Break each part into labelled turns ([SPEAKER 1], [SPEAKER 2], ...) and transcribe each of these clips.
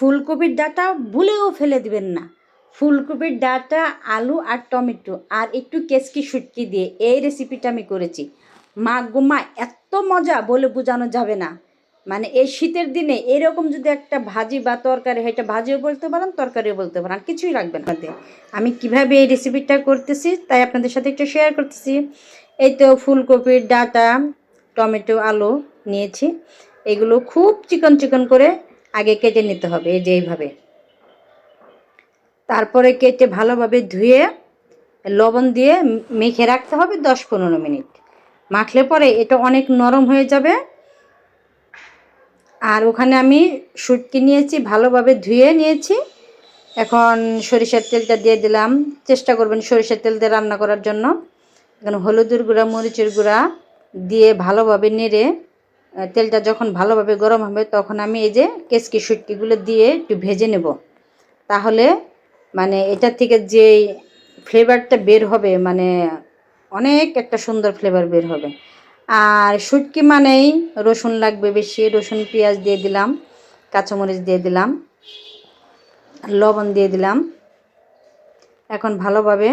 [SPEAKER 1] ফুলকপির ডাটা ভুলেও ফেলে দিবেন না। ফুলকপির ডাটা, আলু আর টমেটো আর একটু কেসকি শুটকি দিয়ে এই রেসিপিটা আমি করেছি। মা গোমা এত মজা বলে বোঝানো যাবে না। মানে এই শীতের দিনে এরকম যদি একটা ভাজি বা তরকারি এটা ভাজিও বলতে পারেন, তরকারিও বলতে পারেন কিছুই লাগবে না। আমি কীভাবে এই রেসিপিটা করতেছি, তাই আপনাদের সাথে একটু শেয়ার করতেছি। এই তো ফুলকপির ডাটা, টমেটো, আলু নিয়েছি। এগুলো খুব চিকন চিকন করে আগে কেটে নিতে হবে, এই যে এইভাবে। তারপরে কেটে ভালোভাবে ধুয়ে লবণ দিয়ে মেখে রাখতে হবে দশ পনেরো মিনিট। মাখলে পরে এটা অনেক নরম হয়ে যাবে। আর ওখানে আমি শুটকি নিয়েছি, ভালোভাবে ধুয়ে নিয়েছি। এখন সরিষার তেলটা দিয়ে দিলাম। চেষ্টা করবেন সরিষার তেল দিয়ে রান্না করার জন্য। এখন হলুদের গুঁড়া, মরিচের গুঁড়া দিয়ে ভালোভাবে নেড়ে তেলটা যখন ভালোভাবে গরম হবে, তখন আমি এই যে কেসকি শুটকিগুলো দিয়ে একটু ভেজে নেব। তাহলে মানে এটার থেকে যে ফ্লেভারটা বের হবে মানে অনেক একটা সুন্দর ফ্লেভার বের হবে। আর শুটকি মানেই রসুন লাগবে বেশি, রসুন, পেঁয়াজ দিয়ে দিলাম, কাঁচামরিচ দিয়ে দিলাম, লবণ দিয়ে দিলাম। এখন ভালোভাবে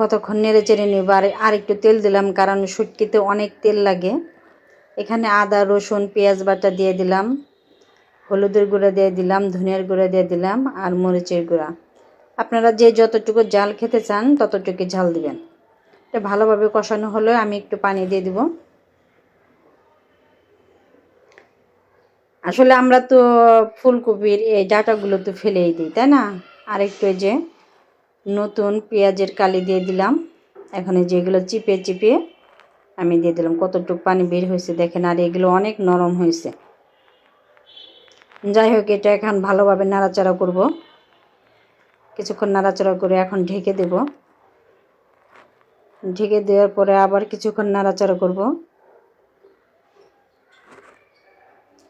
[SPEAKER 1] কতক্ষণ নেড়ে চেড়ে নেব আর আর একটু তেল দিলাম, কারণ শুটকিতে অনেক তেল লাগে। এখানে আদা, রসুন, পেঁয়াজ বাটা দিয়ে দিলাম, হলুদের গুঁড়া দিয়ে দিলাম, ধনিয়ার গুঁড়া দিয়ে দিলাম আর মরিচের গুঁড়া। আপনারা যে যতটুকু জাল খেতে চান ততটুকু ঝাল দিবেন। এটা ভালোভাবে কষানো হলে, আমি একটু পানি দিয়ে দিব। আসলে আমরা তো ফুলকপির এই ডাটাগুলো তো ফেলেই দিই, তাই না? আর একটু যে নতুন পেঁয়াজের কালি দিয়ে দিলাম। এখন যেগুলো চিপে চিপে আমি দিয়ে দিলাম। কতটুকু পানি বের হয়েছে দেখেন, আর এগুলো অনেক নরম হয়েছে। যাই হোক, এটা এখন ভালোভাবে নাড়াচাড়া করব। কিছুক্ষণ নাড়াচাড়া করে এখন ঢেকে দেব। ঢেকে দেওয়ার পরে আবার কিছুক্ষণ নাড়াচাড়া করব।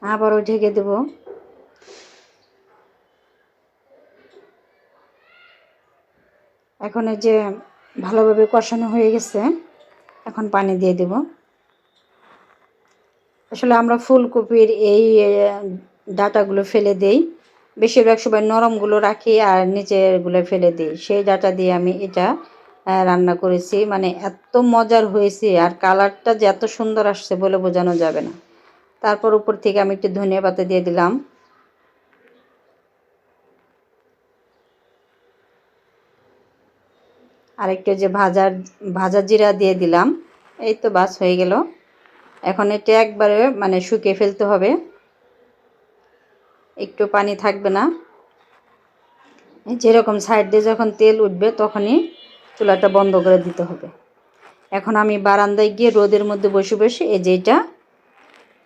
[SPEAKER 1] আবারও ঢেকে দেব। এখন এই যে ভালোভাবে কষানো হয়ে গেছে, এখন পানি দিয়ে দেব। আসলে আমরা ফুলকপির এই ডাটাগুলো ফেলে দেই। বেশিরভাগ সময় নরমগুলো রাখি আর নিচেরগুলো ফেলে দিই। সেই ডাটা দিয়ে আমি এটা রান্না করেছি। মানে এত মজার হয়েছে আর কালারটা যে এত সুন্দর আসছে বলে বোঝানো যাবে না। তারপর উপর থেকে আমি একটু ধনিয়া পাতা দিয়ে দিলাম। আর একটু যে ভাজার, ভাজা জিরা দিয়ে দিলাম। এই তো বাস হয়ে গেল। এখন এটা একবারে মানে শুকিয়ে ফেলতে হবে। একটু পানি থাকবে না। যেরকম সাইড দিয়ে যখন তেল উঠবে তখনই চুলাটা বন্ধ করে দিতে হবে। এখন আমি বারান্দায় গিয়ে রোদের মধ্যে বসে বসে এই যে এটা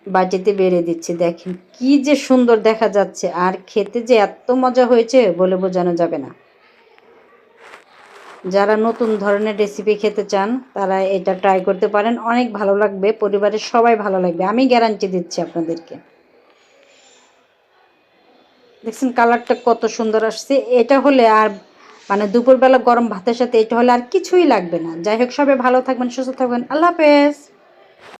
[SPEAKER 1] বাটিতে বেড়ে দিচ্ছি। দেখেন কি যে সুন্দর দেখা যাচ্ছে। আর খেতে যে এত মজা হয়েছে বলে বোঝানো যাবে না। যারা নতুন ধরনের রেসিপি খেতে চান, তারা এটা ট্রাই করতে পারেন। অনেক ভালো লাগবে, পরিবারের সবাই ভালো লাগবে। আমি গ্যারান্টি দিচ্ছি আপনাদেরকে। দেখছেন কালারটা কত সুন্দর আসছে। এটা হলে আর মানে দুপুরবেলা গরম ভাতের সাথে এটা হলে আর কিছুই লাগবে না। যাই হোক, সবাই ভালো থাকবেন, সুস্থ থাকবেন। আল্লাহ হাফেজ।